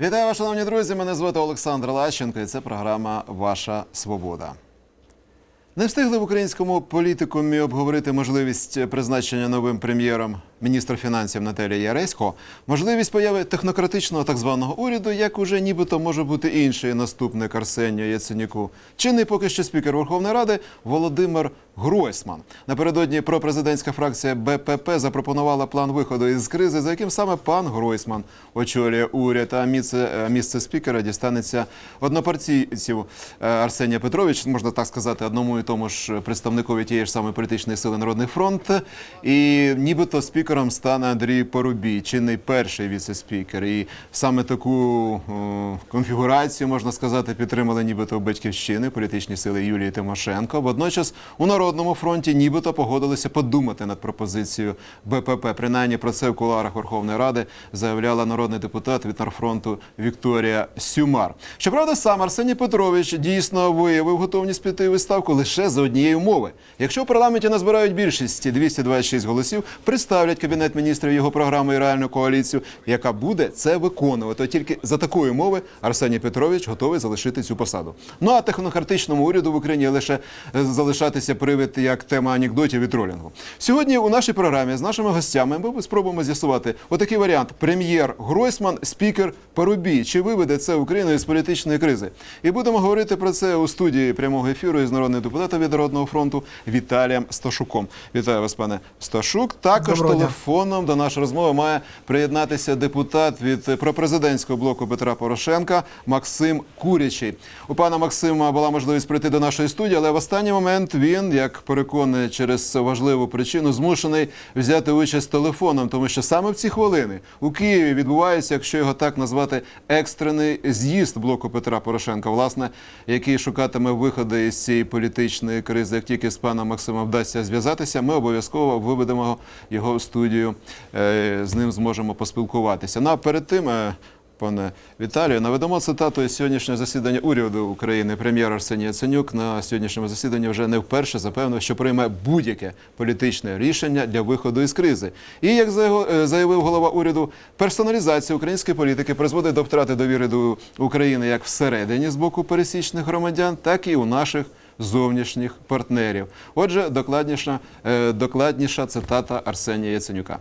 Вітаю вас, шановні друзі. Мене звати Олександр Лащенко, і це програма Ваша Свобода. Не встигли в українському політикумі обговорити можливість призначення новим прем'єром міністра фінансів Наталії Яресько, можливість появи технократичного так званого уряду, як уже нібито може бути інший наступник Арсенію Яценюку. Чинний поки що спікер Верховної Ради Володимир Гройсман. Напередодні пропрезидентська фракція БПП запропонувала план виходу із кризи, за яким саме пан Гройсман очолює уряд. А місце, е, місце спікера дістанеться однопартійців Е, Арсенія Петрович, можна так сказати, одному і тому ж представникові тієї ж самої політичної сили Народний фронт. І нібито спікером стане Андрій Порубій, чинний перший віце-спікер. І саме таку о, конфігурацію можна сказати підтримали нібито батьківщини політичні сили Юлії Тимошенко. Водночас у народному фронті нібито погодилися подумати над пропозицією БПП. Принаймні про це в кулуарах Верховної Ради заявляла народний депутат від Нарфронту Вікторія Сюмар. Щоправда, сам Арсеній Петрович дійсно виявив готовність піти у відставку лише за однієї умови. Якщо в парламенті назбирають більшість 226 голосів, представлять кабінет міністрів його програму і реальну коаліцію, яка буде це виконувати. Тільки за такої умови Арсеній Петрович готовий залишити цю посаду. Ну а технократичному уряду в Україні лише е, залишатися привід як тема анекдотів і тролінгу. Сьогодні у нашій програмі з нашими гостями ми спробуємо з'ясувати отакий варіант: прем'єр Гройсман, спікер Парубій. Чи виведе це Україну із політичної кризи? І будемо говорити про це у студії прямого ефіру із народним депутатом від Народного фронту Віталієм Сташуком. Вітаю вас, пане Сташук. Також Доброго дня. телефоном до нашої розмови має приєднатися депутат від пропрезидентського блоку Петра Порошенка Максим Курячий. У пана Максима була можливість прийти до нашої студії, але в останній момент він, як переконує через важливу причину, змушений взяти участь телефоном, тому що саме в ці хвилини у Києві відбувається, якщо його так назвати, екстрений з'їзд блоку Петра Порошенка, власне, який шукатиме виходи із цієї політичної кризи. Як тільки з паном Максимом вдасться зв'язатися, ми обов'язково виведемо його в студію. Е, З ним зможемо поспілкуватися. Ну а перед тим. е, Пане Віталію, наведемо цитату із сьогоднішнього засідання уряду України. Прем'єр Арсеній Яценюк на сьогоднішньому засіданні вже не вперше запевнив, що прийме будь-яке політичне рішення для виходу із кризи. І як е, заявив голова уряду, персоналізація української політики призводить до втрати довіри до України як всередині з боку пересічних громадян, так і у наших зовнішніх партнерів. Отже, докладніша, е, докладніша цитата Арсенія Яценюка.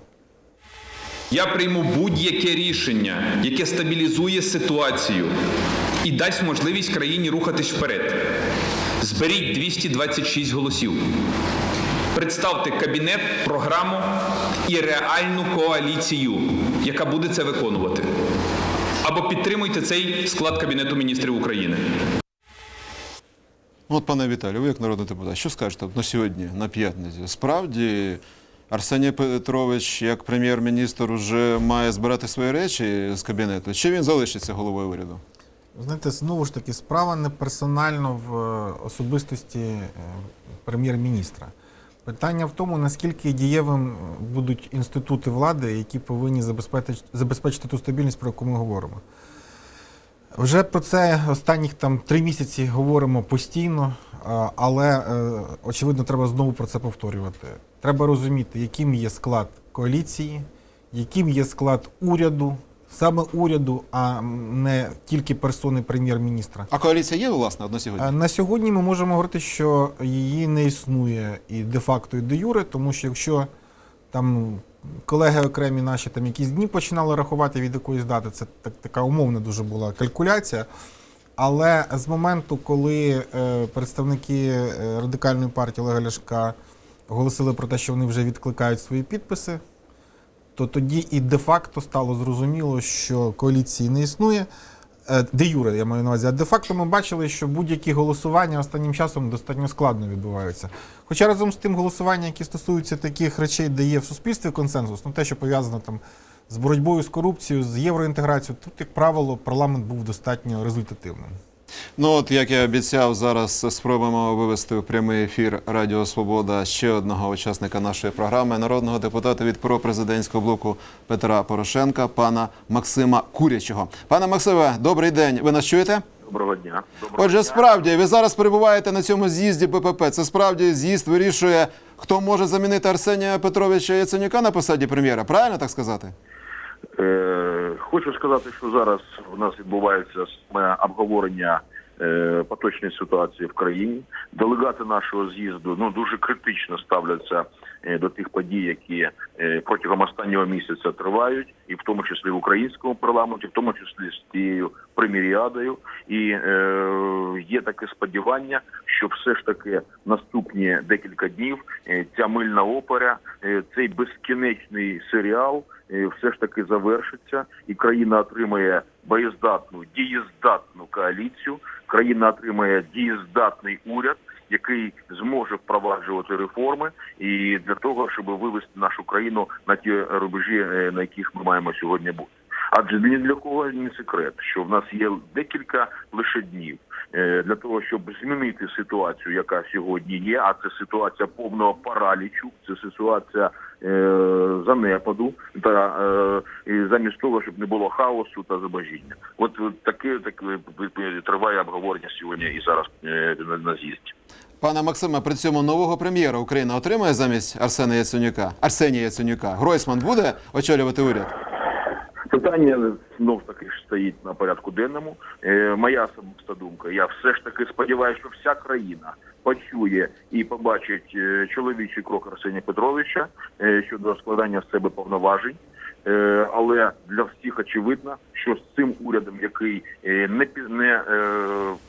Я прийму будь-яке рішення, яке стабілізує ситуацію і дасть можливість країні рухатись вперед. Зберіть 226 голосів. Представте кабінет, програму і реальну коаліцію, яка буде це виконувати. Або підтримуйте цей склад Кабінету міністрів України. Ну, От, пане Віталію, ви як народний депутат, що скажете на сьогодні, на п'ятницю? Справді Арсеній Петрович, як прем'єр-міністр, вже має збирати свої речі з кабінету? Чи він залишиться головою уряду? Знаєте, знову ж таки, справа не персонально в е, особистості е, прем'єр-міністра. Питання в тому, наскільки дієвим будуть інститути влади, які повинні забезпечити, забезпечити ту стабільність, про яку ми говоримо. Вже про це останніх там три місяці говоримо постійно, але е, очевидно, треба знову про це повторювати. Треба розуміти, яким є склад коаліції, яким є склад уряду, саме уряду, а не тільки персони прем'єр-міністра. А коаліція є, власне, от на сьогодні? На сьогодні ми можемо говорити, що її не існує і де-факто, і де юре, тому що якщо там колеги окремі наші там якісь дні починали рахувати від якоїсь дати, це так, така умовна дуже була калькуляція. Але з моменту, коли е, представники е, радикальної партії Олега Ляшка оголосили про те, що вони вже відкликають свої підписи, то тоді і де-факто стало зрозуміло, що коаліції не існує. Е, Де Юре, я маю на увазі. А де-факто ми бачили, що будь-які голосування останнім часом достатньо складно відбуваються. Хоча разом з тим голосування, які стосуються таких речей, де є в суспільстві консенсус, ну те, що пов'язано там з боротьбою з корупцією, з євроінтеграцією, тут, як правило, парламент був достатньо результативним. Ну от як я обіцяв, зараз спробуємо вивести в прямий ефір Радіо Свобода ще одного учасника нашої програми, народного депутата від пропрезидентського блоку Петра Порошенка, пана Максима Курячого. Пане Максиме, добрий день. Ви нас чуєте? Доброго дня. Доброго Отже, справді, ви зараз перебуваєте на цьому з'їзді БПП. Це справді з'їзд вирішує, хто може замінити Арсенія Петровича Яценюка на посаді прем'єра. Правильно так сказати? Е, Хочу сказати, що зараз у нас відбувається обговорення е, поточної ситуації в країні. Делегати нашого з'їзду ну дуже критично ставляться е, до тих подій, які протягом останнього місяця тривають, і в тому числі в українському парламенті, в тому числі з тією преміріадою. І е, є таке сподівання, що все ж таки наступні декілька днів ця мильна опера, цей безкінечний серіал все ж таки завершиться, і країна отримає боєздатну, дієздатну коаліцію. Країна отримає дієздатний уряд, який зможе впроваджувати реформи, і для того, щоб вивести нашу країну на ті рубежі, е, на яких ми маємо сьогодні бути. Адже ні для кого не секрет, що в нас є декілька лише днів е, для того, щоб змінити ситуацію, яка сьогодні є. А це ситуація повного паралічу, це ситуація занепаду та е, і замість того, щоб не було хаосу та забажіння. От, таке так е, триває обговорення сьогодні і зараз е, на з'їзді. Пане Максиме, при цьому нового прем'єра Україна отримає замість Арсена Яценюка. Арсенія Яценюка. Гройсман буде очолювати уряд? Питання знов таки ж стоїть на порядку денному. Е, моя особиста думка. Я все ж таки сподіваюся, що вся країна почує і побачить е, чоловічий крок Арсенія Петровича е, щодо складання з себе повноважень. Е, але для всіх очевидно, що з цим урядом, який е, не не е,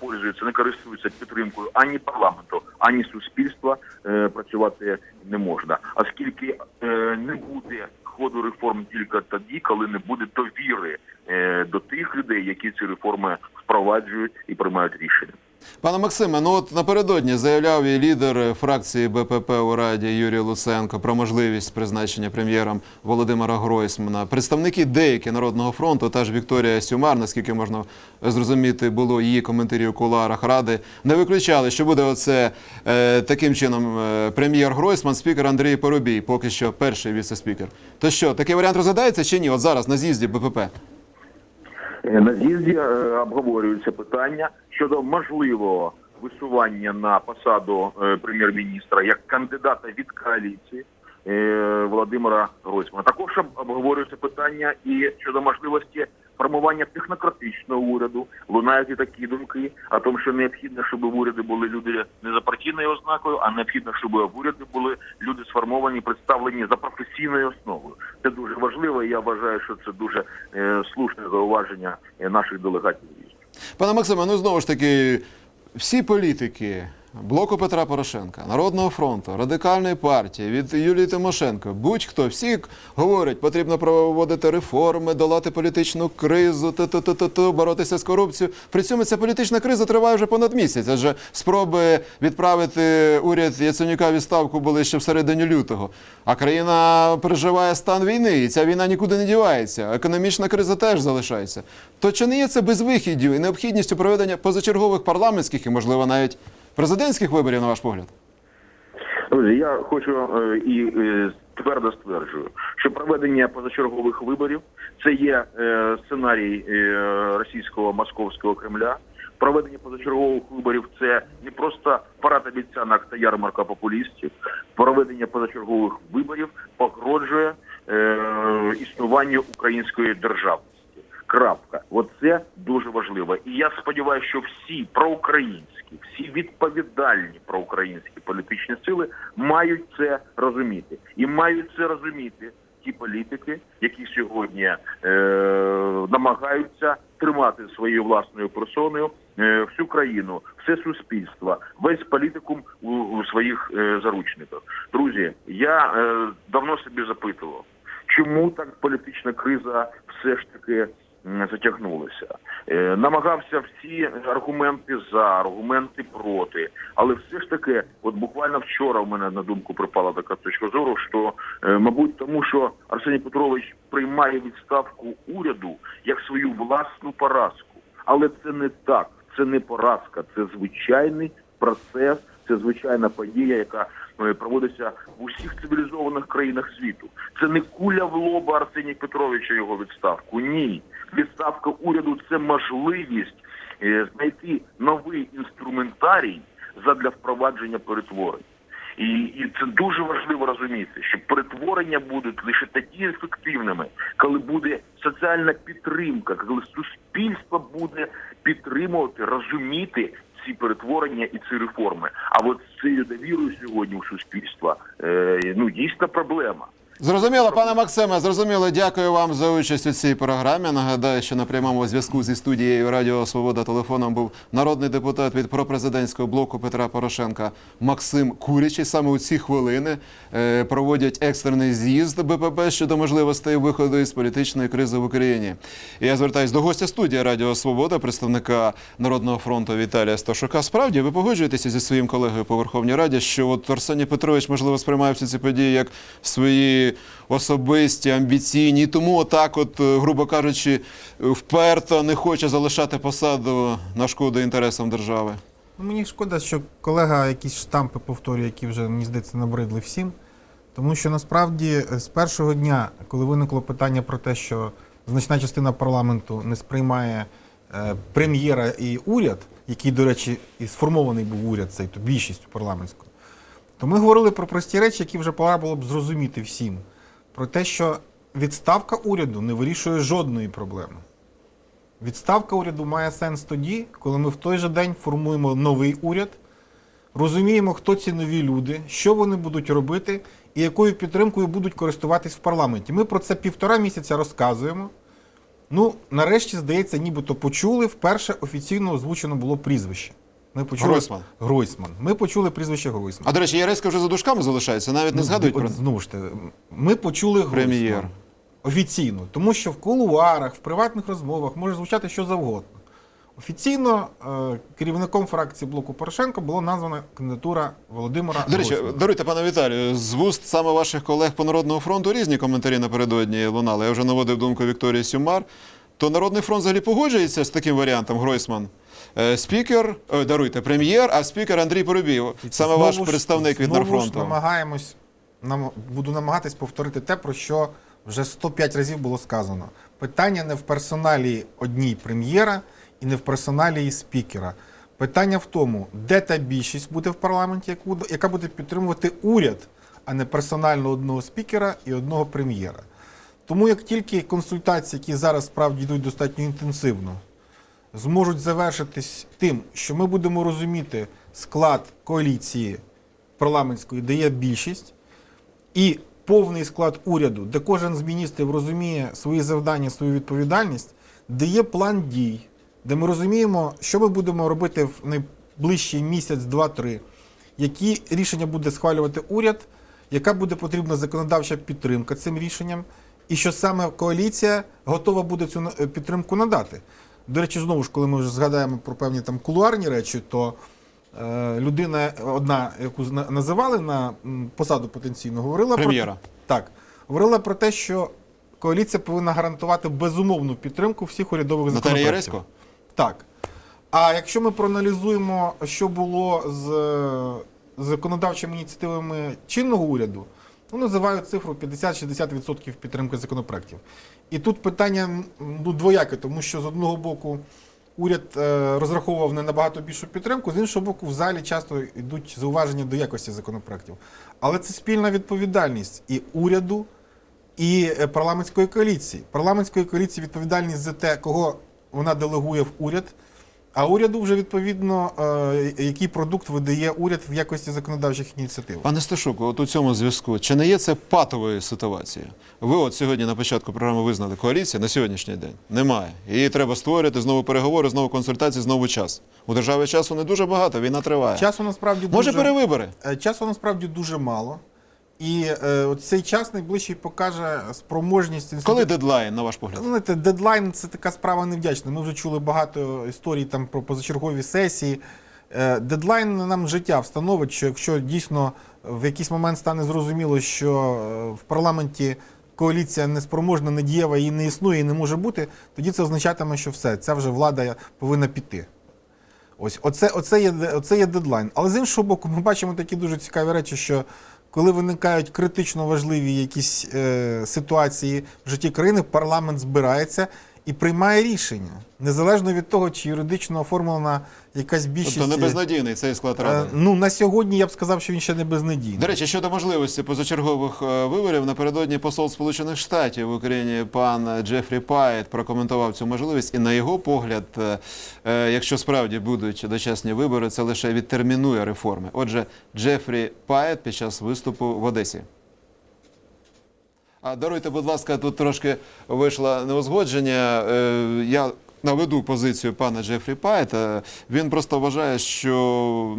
пользується, не користується підтримкою ані парламенту, ані суспільства, е, працювати не можна. Оскільки е, не буде ходу реформ тільки тоді, коли не буде довіри е, до тих людей, які ці реформи впроваджують і приймають рішення. Пане Максиме, ну от напередодні заявляв і лідер фракції БПП у Раді Юрій Луценко про можливість призначення прем'єром Володимира Гройсмана. Представники деякі Народного фронту, та ж Вікторія Сюмар, наскільки можна зрозуміти, було її коментарі у кулуарах ради, не виключали, що буде оце е, таким чином е, прем'єр Гройсман, спікер Андрій Поробій, поки що перший віце-спікер. То що, такий варіант розглядається чи ні? От зараз на з'їзді БПП. Е, На з'їзді е, обговорюються питання щодо можливого висування на посаду е, прем'єр-міністра як кандидата від коаліції Володимира Гройсмана. Також об- обговорюються питання і щодо можливості формування технократичного уряду. Лунають і такі думки о тому, що необхідно, щоб в уряді були люди не за партійною ознакою, а необхідно, щоб в уряді були люди сформовані, представлені за професійною основою. Це дуже важливо. і Я вважаю, що це дуже е, слушне зауваження е, наших делегатів. Пане Максиме, ну знову ж таки, всі політики блоку Петра Порошенка, Народного фронту, радикальної партії від Юлії Тимошенко, будь-хто, всі говорять, потрібно проводити реформи, долати політичну кризу, ту-ту-ту-ту, боротися з корупцією. При цьому ця політична криза триває вже понад місяць. Адже спроби відправити уряд Яценюка відставку були ще в середині лютого. А країна переживає стан війни, і ця війна нікуди не дівається. Економічна криза теж залишається. То чи не є це безвихіддю і необхідністю проведення позачергових парламентських і, можливо, навіть президентських виборів, на ваш погляд? Друзі, я хочу е, і е, твердо стверджую, що проведення позачергових виборів це є е, сценарій російського московського Кремля. Проведення позачергових виборів це не просто парад обіцянок та ярмарка популістів. Проведення позачергових виборів погрожує е, існуванню української державності. Крапка. Оце дуже важливо. І я сподіваюся, що всі проукраїнські, всі відповідальні проукраїнські політичні сили мають це розуміти. І мають це розуміти ті політики, які сьогодні е, намагаються тримати своєю власною персоною е, всю країну, все суспільство, весь політикум у, у своїх е, заручниках. Друзі, я е, давно собі запитував, чому так політична криза все ж таки м, затягнулася. Е, намагався всі аргументи за, аргументи проти, але все ж таки, от буквально вчора в мене на думку припала така точка зору, що е, мабуть тому, що Арсеній Петрович приймає відставку уряду як свою власну поразку, але це не так, це не поразка, це звичайний процес, це звичайна подія, яка е, проводиться в усіх цивілізованих країнах світу. Це не куля в лоба Арсенія Петровича його відставку. Ні, відставка уряду це можливість е, знайти новий інструментарій задля впровадження перетворень. І, і це дуже важливо розуміти, що перетворення будуть лише тоді ефективними, коли буде соціальна підтримка, коли суспільство буде підтримувати, розуміти ці перетворення і ці реформи. А от з цією довірою сьогодні у суспільства е, ну дійсно проблема. Зрозуміло, пане Максиме, зрозуміло. Дякую вам за участь у цій програмі. Нагадаю, що на прямому зв'язку зі студією Радіо Свобода телефоном був народний депутат від пропрезидентського блоку Петра Порошенка Максим Куріч. І саме у ці хвилини е, проводять екстрений з'їзд БПП щодо можливостей виходу із політичної кризи в Україні. Я звертаюся до гостя студії Радіо Свобода, представника Народного фронту Віталія Сташука. Справді ви погоджуєтеся зі своїм колегою по Верховній Раді, що от Арсеній Петрович можливо сприймає всі ці події як свої особисті, амбіційні, і тому отак, от, е, грубо кажучи, вперто не хоче залишати посаду на шкоду інтересам держави. Ну, мені шкода, що колега якісь штампи повторює, які вже, мені здається, набридли всім. Тому що насправді е, з першого дня, коли виникло питання про те, що значна частина парламенту не сприймає е, прем'єра і уряд, який, до речі, і сформований був уряд, цей то більшістю парламентську, то ми говорили про прості речі, які вже пора було б зрозуміти всім. Про те, що відставка уряду не вирішує жодної проблеми. Відставка уряду має сенс тоді, коли ми в той же день формуємо новий уряд, розуміємо, хто ці нові люди, що вони будуть робити і якою підтримкою будуть користуватись в парламенті. Ми про це півтора місяця розказуємо. Ну, нарешті, здається, нібито почули. Вперше офіційно озвучено було прізвище. Ми почули Гройсман. Гройсман. Ми почули прізвище Гройсман. А до речі, Яреська вже за дужками залишається, навіть не Ну, згадують про знову ж таки, ми почули Прем'єр. Офіційно, тому що в кулуарах, в приватних розмовах може звучати що завгодно. Офіційно е, керівником фракції блоку Порошенко була названа кандидатура Володимира До речі, Гройсмана. даруйте, пане Віталію, з вуст саме ваших колег по Народному фронту різні коментарі напередодні лунали. Я вже наводив думку Вікторії Сюмар. То Народний фронт взагалі погоджується з таким варіантом Гройсман. Е, Спікер, е, даруйте, прем'єр, а спікер Андрій Порубій. Саме Знову ваш представник від знову Нарфронту. ж намагаємось, нам, буду намагатись повторити те, про що вже 105 разів було сказано. Питання не в персоналі одній прем'єра і не в персоналі і спікера. Питання в тому, де та більшість буде в парламенті, яка буде підтримувати уряд, а не персонально одного спікера і одного прем'єра. Тому як тільки консультації, які зараз справді йдуть достатньо інтенсивно, зможуть завершитись тим, що ми будемо розуміти склад коаліції парламентської, де є більшість, і повний склад уряду, де кожен з міністрів розуміє свої завдання, свою відповідальність, де є план дій, де ми розуміємо, що ми будемо робити в найближчий місяць, два-три, які рішення буде схвалювати уряд, яка буде потрібна законодавча підтримка цим рішенням, і що саме коаліція готова буде цю е, підтримку надати. До речі, знову ж, коли ми вже згадаємо про певні там кулуарні речі, то е, людина одна, яку називали на посаду потенційно, говорила Прем'єра. про так, говорила про те, що коаліція повинна гарантувати безумовну підтримку всіх урядових законопроєктів. Так. А якщо ми проаналізуємо, що було з законодавчими ініціативами чинного уряду, ну, називають цифру 50-60% підтримки законопроєктів. І тут питання ну, двояке, тому що з одного боку уряд е, розраховував на набагато більшу підтримку, з іншого боку, в залі часто йдуть зауваження до якості законопроєктів. Але це спільна відповідальність і уряду, і е, парламентської коаліції. Парламентської коаліції відповідальність за те, кого вона делегує в уряд, а уряду вже відповідно, е, який продукт видає уряд в якості законодавчих ініціатив. Пане Сташук, от у цьому зв'язку, чи не є це патовою ситуацією? Ви от сьогодні на початку програми визнали коаліція на сьогоднішній день немає. Її треба створювати, знову переговори, знову консультації, знову час. У держави часу не дуже багато, війна триває. Часу насправді Може, перевибори? е, часу насправді дуже мало. І е, цей час найближчий покаже спроможність інституту. Коли дедлайн, на ваш погляд? Ну, Знаєте, дедлайн це така справа невдячна. Ми вже чули багато історій там про позачергові сесії. Е, Дедлайн нам життя встановить, що якщо дійсно в якийсь момент стане зрозуміло, що е, в парламенті коаліція неспроможна, недієва і не існує, і не може бути, тоді це означатиме, що все, ця вже влада повинна піти. Ось оце, оце, є, оце є дедлайн. Але з іншого боку, ми бачимо такі дуже цікаві речі, що коли виникають критично важливі якісь е, ситуації в житті країни, парламент збирається і приймає рішення, незалежно від того, чи юридично оформлена якась більшість. Тобто не безнадійний цей склад Е, ради. Ну на сьогодні я б сказав, що він ще не безнадійний. До речі, щодо можливості позачергових е, виборів, напередодні посол Сполучених Штатів в Україні пан Джефрі Пайт прокоментував цю можливість, і на його погляд, е, е, якщо справді будуть дочасні вибори, це лише відтермінує реформи. Отже, Джефрі Пайт під час виступу в Одесі. А даруйте, будь ласка, тут трошки вийшло неузгодження. Е, Я наведу позицію пана Джефрі Пайта. Він просто вважає, що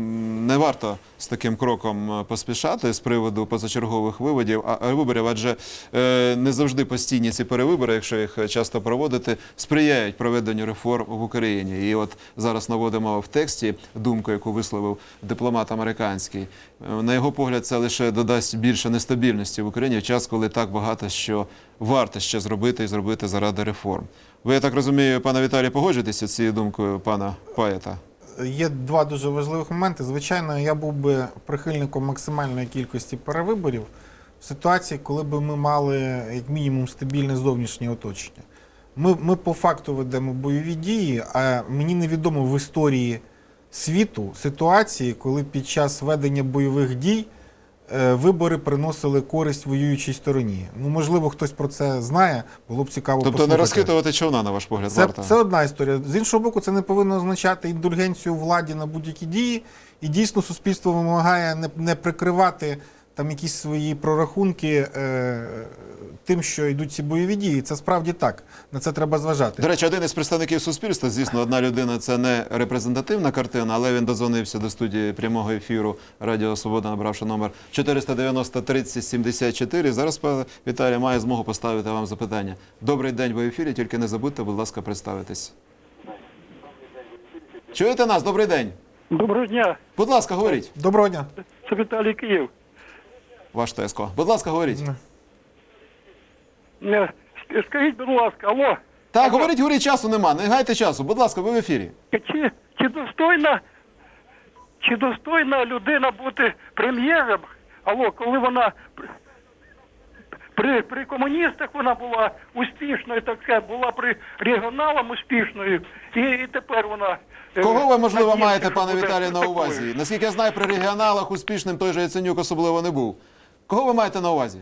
не варто з таким кроком е, поспішати з приводу позачергових виводів, а а виборів, адже е, не завжди постійні ці перевибори, якщо їх часто проводити, сприяють проведенню реформ в Україні. І от зараз наводимо в тексті думку, яку висловив дипломат американський. Е, На його погляд, це лише додасть більше нестабільності в Україні в час, коли так багато що варто ще зробити і зробити заради реформ. Ви, я так розумію, пане Віталій, погоджуєтеся з цією думкою пана Паєта? Є два дуже важливих моменти. Звичайно, я був би прихильником максимальної кількості перевиборів в ситуації, коли б ми мали як мінімум стабільне зовнішнє оточення. Ми, ми по факту ведемо бойові дії, а мені невідомо в історії світу ситуації, коли під час ведення бойових дій вибори приносили користь воюючій стороні. Ну, можливо, хтось про це знає, було б цікаво Тобто не послухати. розхитувати човна, на ваш погляд, Це, варто? це одна історія. З іншого боку, це не повинно означати індульгенцію владі на будь-які дії. І дійсно суспільство вимагає не, не прикривати там якісь свої прорахунки е, тим, що йдуть ці бойові дії. Це справді так. На це треба зважати. До речі, один із представників суспільства, звісно, одна людина це не репрезентативна картина, але він дозвонився до студії прямого ефіру Радіо Свобода, набравши номер 490 30 74. Зараз Віталій має змогу поставити вам запитання. Добрий день ви в ефірі, тільки не забудьте, будь ласка, представитись. Чуєте нас? Добрий день. Доброго дня, Будь ласка, говоріть. Доброго дня. це Віталій Київ. Ваш ТСК. Будь ласка, говоріть. Скажіть, будь ласка, алло, Так, говоріть, говоріть, часу нема. Не гайте часу. Будь ласка, ви в ефірі. чи, чи достойна, чи достойна людина бути прем'єром? Алло, коли вона при- при, комуністах вона була успішною, таке була при регіоналам успішною, і, і тепер вона. е, Кого ви, можливо, маєте, пане Віталій, на такою. увазі? Наскільки я знаю, при регіоналах успішним той же Яценюк особливо не був. Кого ви маєте на увазі?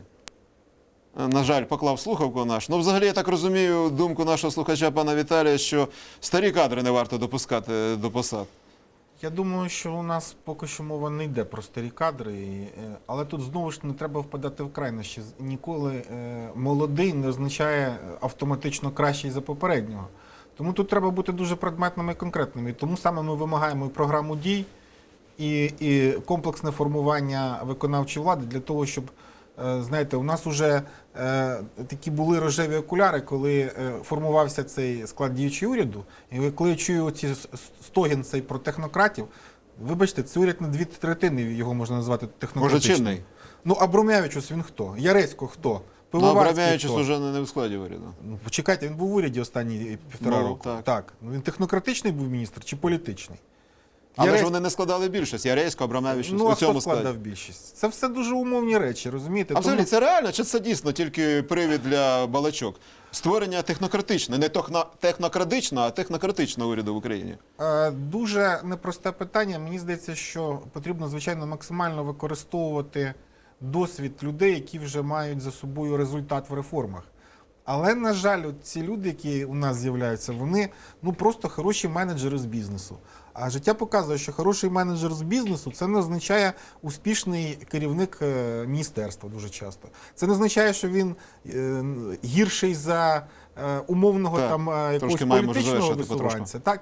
Е, На жаль, поклав слухавку наш. Ну, взагалі, я так розумію думку нашого слухача пана Віталія, що старі кадри не варто допускати до посад. Я думаю, що у нас поки що мова не йде про старі кадри, е, але тут знову ж не треба впадати в крайнощі. Ніколи е, молодий не означає автоматично кращий за попереднього. Тому тут треба бути дуже предметними і конкретними. Тому саме ми вимагаємо і програму дій, і, і комплексне формування виконавчої влади для того, щоб е, знаєте, у нас вже е, такі були рожеві окуляри, коли е, формувався цей склад діючого уряду. І коли я чую с- стогін цей про технократів, вибачте, це уряд на дві третини його можна назвати технократичним. чинний? Ну, Абромявичус він хто? Яресько хто? Ну, Пивоварський Абрамявичус уже не, в складі уряду. Ну, почекайте, він був в уряді останні півтора Ну, року. так. Ну, він технократичний був міністр чи політичний? Але Яресько- ж вони не складали більшість. Яресько, Абрамявичус Ну, у цьому складі. складав більшість? Це все дуже умовні речі, розумієте? А взагалі Тому- це реально чи це дійсно тільки привід для балачок? Створення технократичне, не техно- технократичного, а технократичного уряду в Україні. Е, Дуже непросте питання. Мені здається, що потрібно, звичайно, максимально використовувати досвід людей, які вже мають за собою результат в реформах. Але, на жаль, от ці люди, які у нас з'являються, вони ну просто хороші менеджери з бізнесу. А життя показує, що хороший менеджер з бізнесу це не означає успішний керівник е, міністерства дуже часто. Це не означає, що він е, гірший за е, умовного Так, там якогось політичного висуванця. Так.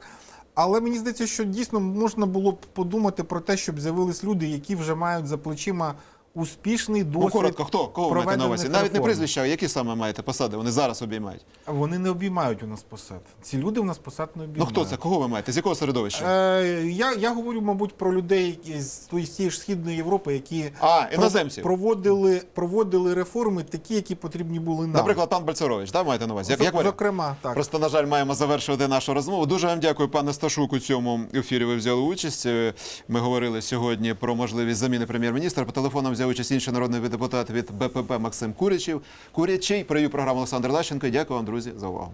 Але мені здається, що дійсно можна було б подумати про те, щоб з'явились люди, які вже мають за плечима успішний досвід. Ну, коротко, хто? Кого маєте на увазі? Навіть не прізвища, які саме маєте посади? Вони зараз обіймають. Вони не обіймають у нас посад. Ці люди у нас посад не обіймають. Ну хто це? Кого ви маєте? З якого середовища? Е, я, я говорю, мабуть, про людей з тієї ж східної Європи, які А, іноземців. проводили, проводили реформи, такі, які потрібні були нам. Наприклад, пан Бальцерович, да, маєте на увазі? Як, як зокрема, так. Просто, на жаль, маємо завершувати нашу розмову. Дуже вам дякую, пане Сташук. У цьому ефірі ви взяли участь. Е, Ми говорили сьогодні про можливість заміни прем'єр-міністра. По телефону взяв участь інший народний депутат від БПП Максим Курячів. Курячий провів програму Олександр Лащенко. Дякую вам, друзі, за увагу.